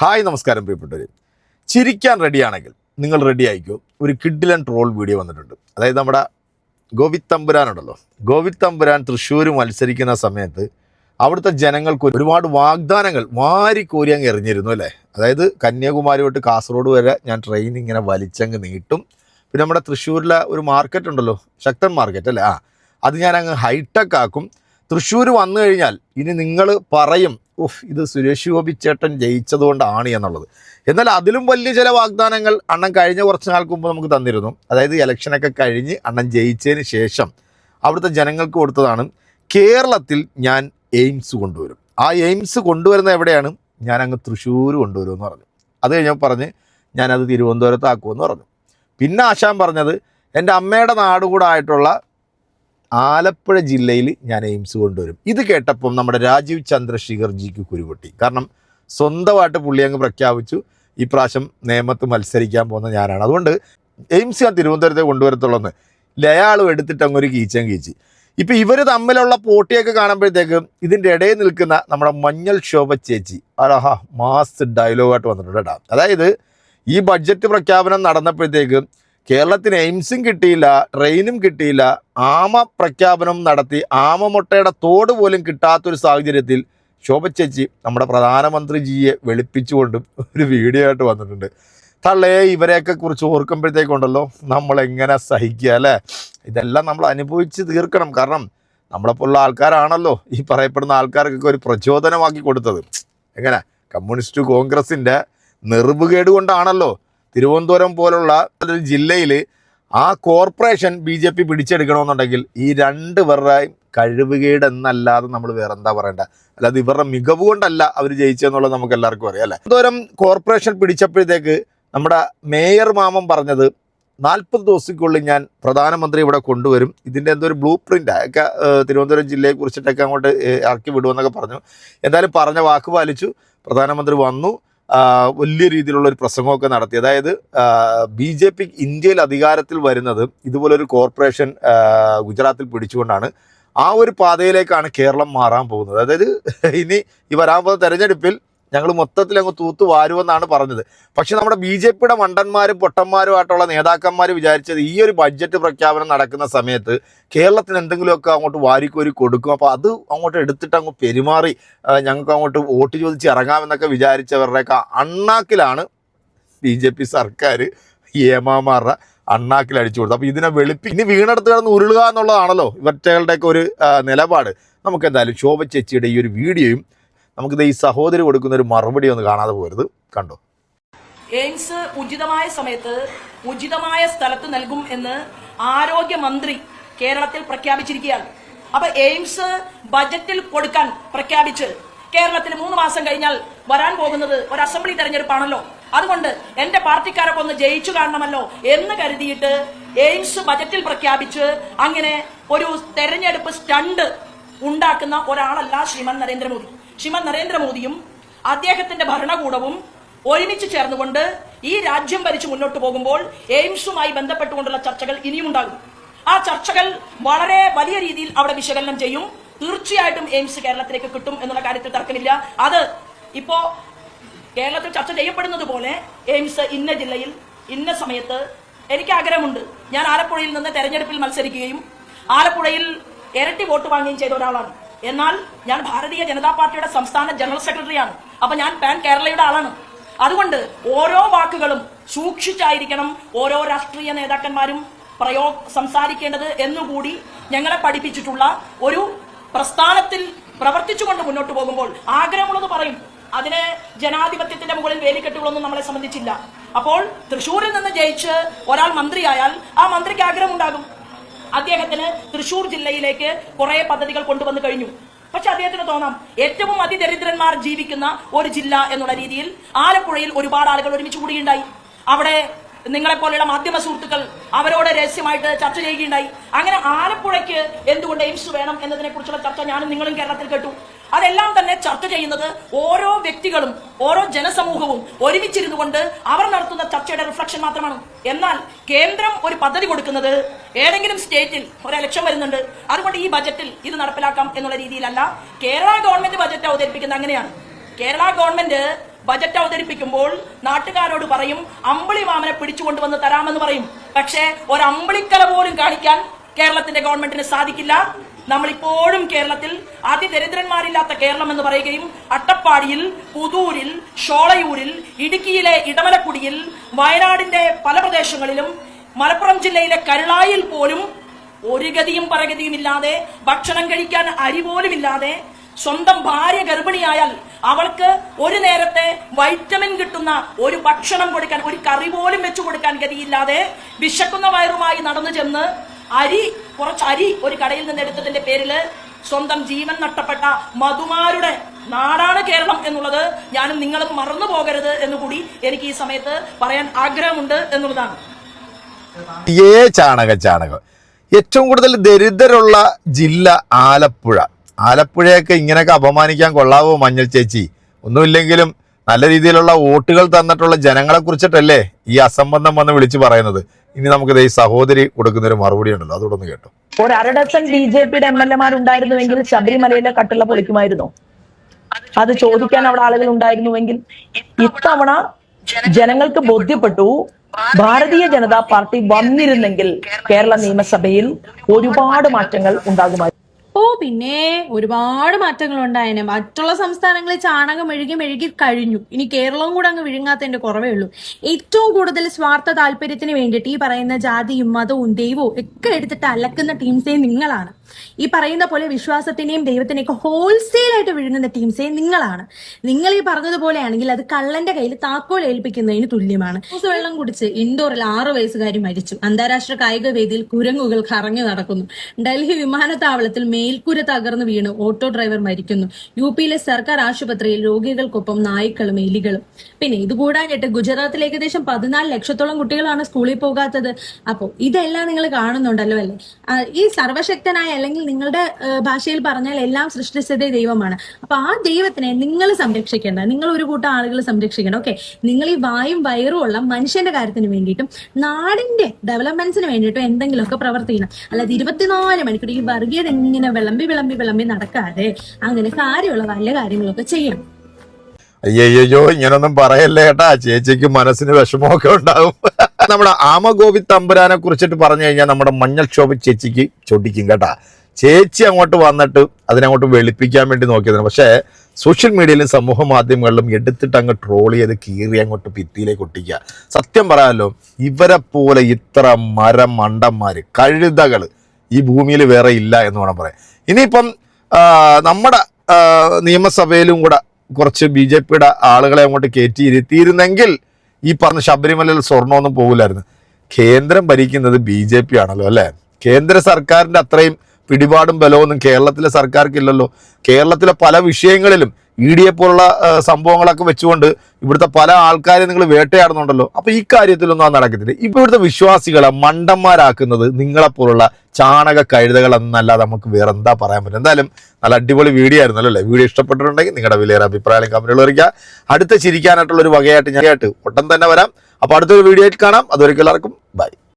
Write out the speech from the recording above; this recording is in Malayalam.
ഹായ് നമസ്കാരം പ്രിയപ്പെട്ടവർ ചിരിക്കാൻ റെഡിയാണെങ്കിൽ നിങ്ങൾ റെഡി ആയിക്കോ? ഒരു കിഡിലൻ ട്രോൾ വീഡിയോ വന്നിട്ടുണ്ട്. അതായത് നമ്മുടെ ഗോവിത് തമ്പുരാനുണ്ടല്ലോ ഗോവിത് തമ്പുരാൻ തൃശ്ശൂർ മത്സരിക്കുന്ന സമയത്ത് അവിടുത്തെ ജനങ്ങൾക്ക് ഒരുപാട് വാഗ്ദാനങ്ങൾ വാരിക്കോരി അങ്ങ് എറിഞ്ഞിരുന്നു അല്ലേ? അതായത് കന്യാകുമാരി തൊട്ട് കാസർഗോഡ് വരെ ഞാൻ ട്രെയിൻ ഇങ്ങനെ വലിച്ചങ്ങ് നീട്ടും. പിന്നെ നമ്മുടെ തൃശ്ശൂരിലെ ഒരു മാർക്കറ്റ് ഉണ്ടല്ലോ ശക്തൻ മാർക്കറ്റ് അല്ലേ? ആ അത് ഞാൻ അങ്ങ് ഹൈടെക് ആക്കും. തൃശ്ശൂർ വന്നു കഴിഞ്ഞാൽ ഇനി നിങ്ങൾ പറയും ഉഫ് ഇത് സുരേഷ് ഗോപി ചേട്ടൻ ജയിച്ചതുകൊണ്ടാണ് എന്നുള്ളത്. എന്നാൽ അതിലും വലിയ ചില വാഗ്ദാനങ്ങൾ അണ്ണൻ കഴിഞ്ഞ കുറച്ച് നാൾക്ക് മുമ്പ് നമുക്ക് തന്നിരുന്നു. അതായത് ഇലക്ഷനൊക്കെ കഴിഞ്ഞ് അണ്ണൻ ജയിച്ചതിന് ശേഷം അവിടുത്തെ ജനങ്ങൾക്ക് കൊടുത്തതാണ് കേരളത്തിൽ ഞാൻ എയിംസ് കൊണ്ടുവരും. ആ എയിംസ് കൊണ്ടുവരുന്ന എവിടെയാണ്? ഞാൻ അങ്ങ് തൃശ്ശൂർ കൊണ്ടുവരുമെന്ന് പറഞ്ഞു. അത് കഴിഞ്ഞപ്പോൾ പറഞ്ഞ് ഞാനത് തിരുവനന്തപുരത്താക്കുമെന്ന് പറഞ്ഞു. പിന്നെ ആശാൻ പറഞ്ഞത് എന്റെ അമ്മയുടെ നാടുകൂടായിട്ടുള്ള ആലപ്പുഴ ജില്ലയിൽ ഞാൻ എയിംസ് കൊണ്ടുവരും. ഇത് കേട്ടപ്പം നമ്മുടെ രാജീവ് ചന്ദ്രശേഖർജിക്ക് കുരുപൊട്ടി. കാരണം സ്വന്തമായിട്ട് പുള്ളി അങ്ങ് പ്രഖ്യാപിച്ചു ഈ പ്രാവശ്യം നേമത്ത് മത്സരിക്കാൻ പോകുന്ന ഞാനാണ്. അതുകൊണ്ട് എയിംസ് ഞാൻ തിരുവനന്തപുരത്തെ കൊണ്ടുവരത്തുള്ളൂ ലയാളും എടുത്തിട്ട് അങ്ങ് ഒരു കീച്ചൻ കീച്ചി. ഇപ്പം ഇവർ തമ്മിലുള്ള പോട്ടിയൊക്കെ കാണുമ്പോഴത്തേക്കും ഇതിന്റെ ഇടയിൽ നിൽക്കുന്ന നമ്മുടെ മഞ്ഞൾ ശോഭ ചേച്ചി ആഹാ മാസ് ഡയലോഗായിട്ട് വന്നിട്ടുണ്ട് കേട്ടോ. അതായത് ഈ ബഡ്ജറ്റ് പ്രഖ്യാപനം നടന്നപ്പോഴത്തേക്ക് കേരളത്തിന് എയിംസും കിട്ടിയില്ല ട്രെയിനും കിട്ടിയില്ല ആമ പ്രഖ്യാപനം നടത്തി ആമ മുട്ടയുടെ തോട് പോലും കിട്ടാത്തൊരു സാഹചര്യത്തിൽ ശോഭ ചേച്ചി നമ്മുടെ പ്രധാനമന്ത്രിജിയെ വെളുപ്പിച്ചുകൊണ്ടും ഒരു വീഡിയോ ആയിട്ട് വന്നിട്ടുണ്ട്. തള്ളേ ഇവരെയൊക്കെ കുറിച്ച് ഓർക്കുമ്പോഴത്തേക്കുണ്ടല്ലോ നമ്മൾ എങ്ങനെ സഹിക്കുക അല്ലേ? ഇതെല്ലാം നമ്മൾ അനുഭവിച്ച് തീർക്കണം. കാരണം നമ്മളെപ്പോലുള്ള ആൾക്കാരാണല്ലോ ഈ പറയപ്പെടുന്ന ആൾക്കാർക്കൊക്കെ ഒരു പ്രചോദനമാക്കി കൊടുത്തത്. എങ്ങനെ? കമ്മ്യൂണിസ്റ്റ് കോൺഗ്രസിന്റെ നെറുവുകേട് കൊണ്ടാണല്ലോ തിരുവനന്തപുരം പോലുള്ള ഒരു ജില്ലയിൽ ആ കോർപ്പറേഷൻ ബി ജെ പി പിടിച്ചെടുക്കണമെന്നുണ്ടെങ്കിൽ ഈ രണ്ട് പേരുടെയും കഴിവുകേട് എന്നല്ലാതെ നമ്മൾ വേറെ എന്താ പറയണ്ട. അല്ലാതെ ഇവരുടെ മികവ് കൊണ്ടല്ല അവർ ജയിച്ചെന്നുള്ളത് നമുക്ക് എല്ലാവർക്കും അറിയാം അല്ലേ? തിരുവനന്തപുരം കോർപ്പറേഷൻ പിടിച്ചപ്പോഴത്തേക്ക് നമ്മുടെ മേയർ മാമൻ പറഞ്ഞത് നാൽപ്പത് ദിവസത്തിനുള്ളിൽ ഞാൻ പ്രധാനമന്ത്രി ഇവിടെ കൊണ്ടുവരും. ഇതിന്റെ എന്തോ ഒരു ബ്ലൂ പ്രിന്റ് ഒക്കെ തിരുവനന്തപുരം ജില്ലയെ കുറിച്ചിട്ടൊക്കെ അങ്ങോട്ട് ഇറക്കി വിടുമെന്നൊക്കെ പറഞ്ഞു. എന്തായാലും പറഞ്ഞ വാക്ക് പാലിച്ചു. പ്രധാനമന്ത്രി വന്നു. വലിയ രീതിയിലുള്ള ഒരു പ്രസംഗമൊക്കെ നടത്തി. അതായത് ബി ജെ പി ഇന്ത്യയിൽ അധികാരത്തിൽ വരുന്നത് ഇതുപോലൊരു കോർപ്പറേഷൻ ഗുജറാത്തിൽ പിടിച്ചുകൊണ്ടാണ്. ആ ഒരു പാതയിലേക്കാണ് കേരളം മാറാൻ പോകുന്നത്. അതായത് ഇനി ഈ വരാൻ പോകുന്ന തെരഞ്ഞെടുപ്പിൽ ഞങ്ങൾ മൊത്തത്തിൽ അങ്ങ് തൂത്ത് വാരുമെന്നാണ് പറഞ്ഞത്. പക്ഷെ നമ്മുടെ ബി ജെ പിയുടെ മണ്ടന്മാരും പൊട്ടന്മാരുമായിട്ടുള്ള നേതാക്കന്മാർ വിചാരിച്ചത് ഈ ഒരു ബഡ്ജറ്റ് പ്രഖ്യാപനം നടക്കുന്ന സമയത്ത് കേരളത്തിന് എന്തെങ്കിലുമൊക്കെ അങ്ങോട്ട് വാരിക്കോരി കൊടുക്കും. അപ്പോൾ അത് അങ്ങോട്ട് എടുത്തിട്ട് അങ്ങ് പെരുമാറി ഞങ്ങൾക്ക് അങ്ങോട്ട് വോട്ട് ചോദിച്ച് ഇറങ്ങാമെന്നൊക്കെ വിചാരിച്ചവരുടെയൊക്കെ അണ്ണാക്കിലാണ് ബി ജെ പി സർക്കാർ ഏമാമാരുടെ അണ്ണാക്കിൽ അടിച്ചു കൊടുത്തത്. അപ്പോൾ ഇതിനെ വെളുപ്പി ഇനി വീണെടുത്ത് കിടന്ന് ഉരുളുക എന്നുള്ളതാണല്ലോ ഇവറ്റകളുടെയൊക്കെ ഒരു നിലപാട്. നമുക്ക് എന്തായാലും ശോഭ ചേച്ചിയുടെ ഈ ഒരു വീഡിയോയും നമുക്കിത് ഈ സഹോദരി കൊടുക്കുന്ന ഒരു മറുപടി ഒന്ന് കാണാതെ പോരുത്. കണ്ടോ? എയിംസ് ഉചിതമായ സമയത്ത് ഉചിതമായ സ്ഥലത്ത് നൽകും എന്ന് ആരോഗ്യമന്ത്രി കേരളത്തിൽ പ്രഖ്യാപിച്ചിരിക്കുകയാണ്. അപ്പൊ എയിംസ് ബജറ്റിൽ കൊടുക്കാൻ പ്രഖ്യാപിച്ച് കേരളത്തിൽ മൂന്ന് മാസം കഴിഞ്ഞാൽ വരാൻ പോകുന്നത് ഒരു അസംബ്ലി തെരഞ്ഞെടുപ്പാണല്ലോ. അതുകൊണ്ട് എന്റെ പാർട്ടിക്കാരൊക്കെ ഒന്ന് ജയിച്ചു കാണണമല്ലോ എന്ന് കരുതിയിട്ട് എയിംസ് ബജറ്റിൽ പ്രഖ്യാപിച്ച് അങ്ങനെ ഒരു തെരഞ്ഞെടുപ്പ് സ്റ്റണ്ട് ഉണ്ടാക്കുന്ന ഒരാളല്ല ശ്രീമൻ നരേന്ദ്രമോദി. ശ്രീമൻ നരേന്ദ്രമോദിയും അദ്ദേഹത്തിന്റെ ഭരണകൂടവും ഒരുമിച്ച് ചേർന്നുകൊണ്ട് ഈ രാജ്യം ഭരിച്ചു മുന്നോട്ട് പോകുമ്പോൾ എയിംസുമായി ബന്ധപ്പെട്ടുകൊണ്ടുള്ള ചർച്ചകൾ ഇനിയും ഉണ്ടാകും. ആ ചർച്ചകൾ വളരെ വലിയ രീതിയിൽ അവിടെ വിശകലനം ചെയ്യും. തീർച്ചയായിട്ടും എയിംസ് കേരളത്തിലേക്ക് കിട്ടും എന്നുള്ള കാര്യത്തിൽ തർക്കമില്ല. അത് ഇപ്പോ കേരളത്തിൽ ചർച്ച ചെയ്യപ്പെടുന്നത് പോലെ എയിംസ് ഇന്ന ജില്ലയിൽ ഇന്ന സമയത്ത് എനിക്ക് ആഗ്രഹമുണ്ട്. ഞാൻ ആലപ്പുഴയിൽ നിന്ന് തെരഞ്ഞെടുപ്പിൽ മത്സരിക്കുകയും ആലപ്പുഴയിൽ ഇരട്ടി വോട്ട് വാങ്ങുകയും ചെയ്ത ഒരാളാണ്. എന്നാൽ ഞാൻ ഭാരതീയ ജനതാ പാർട്ടിയുടെ സംസ്ഥാന ജനറൽ സെക്രട്ടറിയാണ്. അപ്പൊ ഞാൻ പാൻ കേരളയുടെ ആളാണ്. അതുകൊണ്ട് ഓരോ വാക്കുകളും സൂക്ഷിച്ചായിരിക്കണം ഓരോ രാഷ്ട്രീയ നേതാക്കന്മാരും പ്രയോ സംസാരിക്കേണ്ടത് എന്നുകൂടി ഞങ്ങളെ പഠിപ്പിച്ചിട്ടുള്ള ഒരു പ്രസ്ഥാനത്തിൽ പ്രവർത്തിച്ചുകൊണ്ട് മുന്നോട്ട് പോകുമ്പോൾ ആഗ്രഹമുള്ളത് പറയും. അതിനെ ജനാധിപത്യത്തിന്റെ മുകളിൽ വേലിക്കെട്ടുകളൊന്നും നമ്മളെ സംബന്ധിച്ചില്ല. അപ്പോൾ തൃശൂരിൽ നിന്ന് ജയിച്ച് ഒരാൾ മന്ത്രിയായാൽ ആ മന്ത്രിക്ക് ആഗ്രഹമുണ്ടാകും. അദ്ദേഹത്തിന് തൃശൂർ ജില്ലയിലേക്ക് കുറെ പദ്ധതികൾ കൊണ്ടുവന്നു കഴിഞ്ഞു. പക്ഷെ അദ്ദേഹത്തിന് തോന്നാം ഏറ്റവും അതിദരിദ്രന്മാർ ജീവിക്കുന്ന ഒരു ജില്ല എന്നുള്ള രീതിയിൽ ആലപ്പുഴയിൽ ഒരുപാട് ആളുകൾ ഒരുമിച്ച് കൂടിയുണ്ടായി അവിടെ നിങ്ങളെപ്പോലെയുള്ള മാധ്യമ സുഹൃത്തുക്കൾ അവരോട് രഹസ്യമായിട്ട് ചർച്ച ചെയ്യുകയുണ്ടായി. അങ്ങനെ ആലപ്പുഴയ്ക്ക് എന്തുകൊണ്ട് എയിംസ് വേണം എന്നതിനെ കുറിച്ചുള്ള ചർച്ച ഞാനും നിങ്ങളും കേരളത്തിൽ കേട്ടു. അതെല്ലാം തന്നെ ചർച്ച ചെയ്യുന്നത് ഓരോ വ്യക്തികളും ഓരോ ജനസമൂഹവും ഒരുമിച്ചിരുന്നു കൊണ്ട് അവർ നടത്തുന്ന ചർച്ചയുടെ റിഫ്ലക്ഷൻ മാത്രമാണ്. എന്നാൽ കേന്ദ്രം ഒരു പദ്ധതി കൊടുക്കുന്നത് ഏതെങ്കിലും സ്റ്റേറ്റിൽ ഒരു ഇലക്ഷൻ വരുന്നുണ്ട്. അതുകൊണ്ട് ഈ ബജറ്റിൽ ഇത് നടപ്പിലാക്കാം എന്നുള്ള രീതിയിലല്ല. കേരള ഗവൺമെന്റ് ബജറ്റ് അവതരിപ്പിക്കുന്നത് അങ്ങനെയാണ്. കേരള ഗവൺമെന്റ് ബജറ്റ് അവതരിപ്പിക്കുമ്പോൾ നാട്ടുകാരോട് പറയും അമ്പിളി മാമനെ പിടിച്ചുകൊണ്ടുവന്ന് തരാമെന്ന് പറയും. പക്ഷേ ഒരു അമ്പിളിക്കല പോലും കാണിക്കാൻ കേരളത്തിന്റെ ഗവൺമെന്റിന് സാധിക്കില്ല. നമ്മളിപ്പോഴും കേരളത്തിൽ അതിദരിദ്രന്മാരില്ലാത്ത കേരളം എന്ന് പറയുകയും അട്ടപ്പാടിയിൽ പുതൂരിൽ ഷോളയൂരിൽ ഇടുക്കിയിലെ ഇടമലക്കുടിയിൽ വയനാടിന്റെ പല പ്രദേശങ്ങളിലും മലപ്പുറം ജില്ലയിലെ കരുളായിൽ പോലും ഒരു ഗതിയും പരഗതിയും ഇല്ലാതെ ഭക്ഷണം കഴിക്കാൻ അരി പോലും ഇല്ലാതെ സ്വന്തം ഭാര്യ ഗർഭിണിയായാൽ അവൾക്ക് ഒരു നേരത്തെ വൈറ്റമിൻ കിട്ടുന്ന ഒരു ഭക്ഷണം കൊടുക്കാൻ ഒരു കറി പോലും വെച്ചു കൊടുക്കാൻ ഗതിയില്ലാതെ വിശക്കുന്ന വയറുമായി നടന്നു ചെന്ന് അരി കുറച്ച് അരി ഒരു കടയിൽ നിന്ന് എടുത്തതിന്റെ പേരിൽ സ്വന്തം ജീവൻ നഷ്ടപ്പെട്ട മധുമാരുടെ നാടാണ് കേരളം എന്നുള്ളത് ഞാനും നിങ്ങളും മറന്നു പോകരുത് എന്നുകൂടി എനിക്ക് ഈ സമയത്ത് പറയാൻ ആഗ്രഹമുണ്ട് എന്നുള്ളതാണ്. ഏ ചാണക ചാണകം. ഏറ്റവും കൂടുതൽ ദരിദ്രരുള്ള ജില്ല ആലപ്പുഴ. ആലപ്പുഴയൊക്കെ ഇങ്ങനെയൊക്കെ അപമാനിക്കാൻ കൊള്ളാവോ മഞ്ഞൾ ചേച്ചി? ഒന്നുമില്ലെങ്കിലും നല്ല രീതിയിലുള്ള വോട്ടുകൾ തന്നിട്ടുള്ള ജനങ്ങളെ കുറിച്ചിട്ടല്ലേ ഈ അസംബന്ധം വന്ന് വിളിച്ചു പറയുന്നത്. ഇനി നമുക്ക് ഈ സഹോദരി കൊടുക്കുന്ന ഒരു മറുപടി ഉണ്ടല്ലോ അതോടൊന്ന് കേട്ടോ. ഒരു അര ഡസൻ ബി ജെ പിയുടെ എം എൽ എമാരുണ്ടായിരുന്നുവെങ്കിൽ ശബരിമലയിലെ കട്ടുള്ള പൊളിക്കുമായിരുന്നോ? അത് ചോദിക്കാൻ അവിടെ ആളുകൾ ഉണ്ടായിരുന്നുവെങ്കിൽ ഇത്തവണ ജനങ്ങൾക്ക് ബോധ്യപ്പെട്ടു ഭാരതീയ ജനതാ പാർട്ടി വന്നിരുന്നെങ്കിൽ കേരള നിയമസഭയിൽ ഒരുപാട് മാറ്റങ്ങൾ ഉണ്ടാകുമായിരുന്നു. ഓ പിന്നെ ഒരുപാട് മാറ്റങ്ങൾ ഉണ്ടായേനെ മറ്റുള്ള സംസ്ഥാനങ്ങളിൽ ചാണകം മെഴുകി മെഴുകി കഴിഞ്ഞു. ഇനി കേരളവും കൂടെ അങ്ങ് വിഴുങ്ങാത്തതിന്റെ കുറവേ ഉള്ളൂ. ഏറ്റവും കൂടുതൽ സ്വാർത്ഥ താല്പര്യത്തിന് വേണ്ടിയിട്ട് ഈ പറയുന്ന ജാതിയും മതവും ദൈവവും ഒക്കെ എടുത്തിട്ട് അലക്കുന്ന ടീംസേ നിങ്ങളാണ്. ഈ പറയുന്ന പോലെ വിശ്വാസത്തിന്റെയും ദൈവത്തിനെയൊക്കെ ഹോൾസെയിൽ ആയിട്ട് വിഴുങ്ങുന്ന ടീംസേ നിങ്ങളാണ്. നിങ്ങൾ ഈ പറഞ്ഞതുപോലെയാണെങ്കിൽ അത് കള്ളന്റെ കയ്യിൽ താക്കോൽ ഏൽപ്പിക്കുന്നതിന് തുല്യമാണ്. വെള്ളം കുടിച്ച് ഇൻഡോറിൽ ആറു വയസ്സുകാരി മരിച്ചു. അന്താരാഷ്ട്ര കായിക വേദിയിൽ കുരങ്ങുകൾ കറങ്ങി നടക്കുന്നു. ഡൽഹി വിമാനത്താവളത്തിൽ മേൽക്കൂര തകർന്നു വീണ് ഓട്ടോ ഡ്രൈവർ മരിക്കുന്നു. യു പിയിലെ സർക്കാർ ആശുപത്രിയിൽ രോഗികൾക്കൊപ്പം നായ്ക്കളും എലികളും. പിന്നെ ഇത് കൂടാനായിട്ട് ഗുജറാത്തിൽ ഏകദേശം പതിനാല് ലക്ഷത്തോളം കുട്ടികളാണ് സ്കൂളിൽ പോകാത്തത്. അപ്പോൾ ഇതെല്ലാം നിങ്ങൾ കാണുന്നുണ്ടല്ലോ അല്ലേ? ഈ സർവശക്തനായ അല്ലെങ്കിൽ നിങ്ങളുടെ ഭാഷയിൽ പറഞ്ഞാൽ എല്ലാം സൃഷ്ടിച്ചതേ ദൈവമാണ്. അപ്പൊ ആ ദൈവത്തിനെ നിങ്ങൾ സംരക്ഷിക്കേണ്ട നിങ്ങൾ ഒരു കൂട്ടം ആളുകൾ സംരക്ഷിക്കണം ഓക്കെ നിങ്ങൾ ഈ വായും വയറും ഉള്ള മനുഷ്യന്റെ കാര്യത്തിന് വേണ്ടിയിട്ടും നാടിന്റെ ഡെവലപ്മെന്റ്സിന് വേണ്ടിയിട്ടും എന്തെങ്കിലുമൊക്കെ പ്രവർത്തിക്കണം. അല്ലാതെ ഇരുപത്തിനാല് മണിക്കൂർ ഈ വർഗീയത ഇങ്ങനെ വിളമ്പി വിളമ്പി വിളമ്പി നടക്കാതെ അങ്ങനെ കാര്യമുള്ള വല്ല കാര്യങ്ങളൊക്കെ ചെയ്യണം. അയ്യോ ഇങ്ങനൊന്നും പറയല്ലേ ഏട്ടാ. ചേച്ചിക്ക് മനസ്സിന് വിഷമമൊക്കെ ഉണ്ടാവും. നമ്മുടെ ആമഗോപി തമ്പുരാനെ കുറിച്ചിട്ട് പറഞ്ഞു കഴിഞ്ഞാൽ നമ്മുടെ മഞ്ഞൾ ശോഭ ചേച്ചിക്ക് ചൊടിക്കും കേട്ടാ. ചേച്ചി അങ്ങോട്ട് വന്നിട്ട് അതിനങ്ങോട്ട് വെളുപ്പിക്കാൻ വേണ്ടി നോക്കിയതാണ്. പക്ഷേ സോഷ്യൽ മീഡിയയിലും സമൂഹ മാധ്യമങ്ങളിലും എടുത്തിട്ട് അങ്ങ് ട്രോൾ ചെയ്ത് കീറി അങ്ങോട്ട് ഭിത്തിയിലേക്ക് ഒട്ടിക്കുക. സത്യം പറയാമല്ലോ ഇവരെ പോലെ ഇത്ര മരം മണ്ടന്മാർ കഴുതകൾ ഈ ഭൂമിയിൽ വേറെ ഇല്ല എന്ന് വേണം പറയാം ഇനിയിപ്പം നമ്മുടെ നിയമസഭയിലും കൂടെ കുറച്ച് ബി ജെ പിയുടെ ആളുകളെ അങ്ങോട്ട് കയറ്റി ഇരുത്തിയിരുന്നെങ്കിൽ ഈ പറഞ്ഞ ശബരിമലയിൽ സ്വർണമൊന്നും പോകില്ലായിരുന്നു. കേന്ദ്രം ഭരിക്കുന്നത് ബി ജെ പി ആണല്ലോ അല്ലേ? കേന്ദ്ര സർക്കാരിന്റെ അത്രയും പിടിപാടും ബലമൊന്നും കേരളത്തിലെ സർക്കാർക്കില്ലല്ലോ. കേരളത്തിലെ പല വിഷയങ്ങളിലും ഇ ഡി എ പോലുള്ള സംഭവങ്ങളൊക്കെ വെച്ചുകൊണ്ട് ഇവിടുത്തെ പല ആൾക്കാരെ നിങ്ങൾ വേട്ടയാടുന്നുണ്ടല്ലോ. അപ്പൊ ഈ കാര്യത്തിലൊന്നും അത് നടക്കത്തില്ല. ഇപ്പൊ ഇവിടുത്തെ വിശ്വാസികളെ മണ്ടന്മാരാക്കുന്നത് നിങ്ങളെപ്പോലുള്ള ചാണക കഴുതകൾ എന്നല്ലാതെ നമുക്ക് വേറെ എന്താ പറയാൻ പറ്റും എന്തായാലും നല്ല അടിപൊളി വീഡിയോ ആയിരുന്നല്ലോ അല്ലേ? വീഡിയോ ഇഷ്ടപ്പെട്ടിട്ടുണ്ടെങ്കിൽ നിങ്ങളുടെ വിലയേറെ അഭിപ്രായം കമ്പനികൾ അറിയിക്കുക. അടുത്ത ചിരിക്കാനായിട്ടുള്ള ഒരു വകയായിട്ട് ഞാൻ ഉടൻ തന്നെ വരാം. അപ്പൊ അടുത്തൊരു വീഡിയോ ആയിട്ട് കാണാം. അതൊരിക്കലും എല്ലാവർക്കും ബൈ.